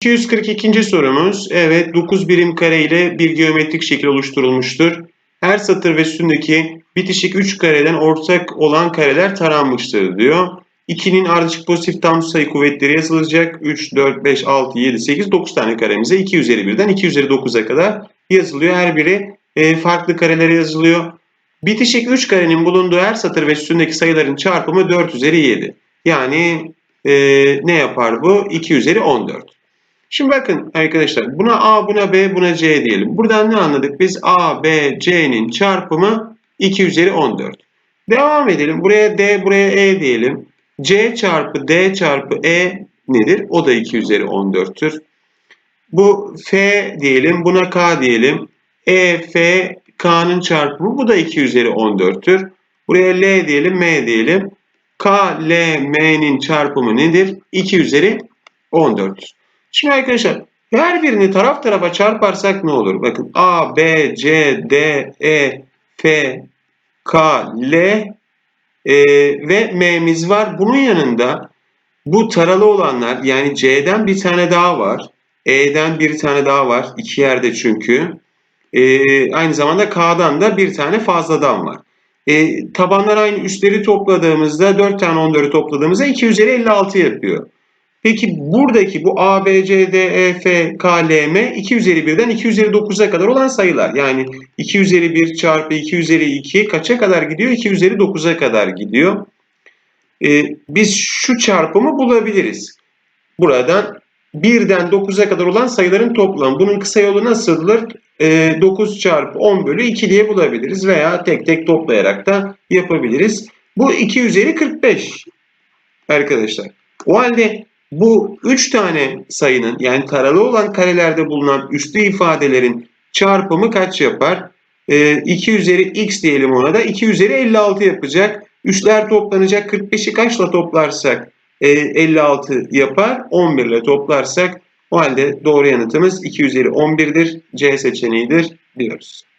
242. sorumuz. Evet 9 birim kare ile bir geometrik şekil oluşturulmuştur. Her satır ve sütundaki bitişik 3 kareden ortak olan kareler taranmıştır diyor. 2'nin ardışık pozitif tam sayı kuvvetleri yazılacak. 3, 4, 5, 6, 7, 8, 9 tane karemize 2 üzeri 1'den 2 üzeri 9'a kadar yazılıyor. Her biri e, farklı karelere yazılıyor. Bitişik 3 karenin bulunduğu her satır ve sütundaki sayıların çarpımı 4 üzeri 7. Yani e, ne yapar bu? 2 üzeri 14. Şimdi bakın arkadaşlar buna A, buna B, buna C diyelim. Buradan ne anladık? Biz A, B, C'nin çarpımı 2 üzeri 14. Devam edelim. Buraya D, buraya E diyelim. C çarpı D çarpı E nedir? O da 2 üzeri 14'tür. Bu F diyelim, buna K diyelim. E, F, K'nın çarpımı bu da 2 üzeri 14'tür. Buraya L diyelim, M diyelim. K, L, M'nin çarpımı nedir? 2 üzeri 14'tür. Şimdi arkadaşlar her birini taraf tarafa çarparsak ne olur? Bakın A, B, C, D, E, F, K, L e, ve M'miz var. Bunun yanında bu taralı olanlar yani C'den bir tane daha var. E'den bir tane daha var. iki yerde çünkü. E, aynı zamanda K'dan da bir tane fazladan var. E, tabanlar aynı üstleri topladığımızda 4 tane 14'ü topladığımızda 2 üzeri 56 yapıyor. Peki buradaki bu A, B, C, D, E, F, K, L, M 2 üzeri 1'den 2 üzeri 9'a kadar olan sayılar. Yani 2 üzeri 1 çarpı 2 üzeri 2 kaça kadar gidiyor? 2 üzeri 9'a kadar gidiyor. Ee, biz şu çarpımı bulabiliriz. Buradan 1'den 9'a kadar olan sayıların toplamı. Bunun kısa yolu nasıldır? Ee, 9 çarpı 10 bölü 2 diye bulabiliriz veya tek tek toplayarak da yapabiliriz. Bu 2 üzeri 45 arkadaşlar. O halde bu 3 tane sayının yani taralı olan karelerde bulunan üslü ifadelerin çarpımı kaç yapar? Ee, 2 üzeri x diyelim ona da 2 üzeri 56 yapacak. Üsler toplanacak 45'i kaçla toplarsak e, 56 yapar. 11 ile toplarsak o halde doğru yanıtımız 2 üzeri 11'dir. C seçeneğidir diyoruz.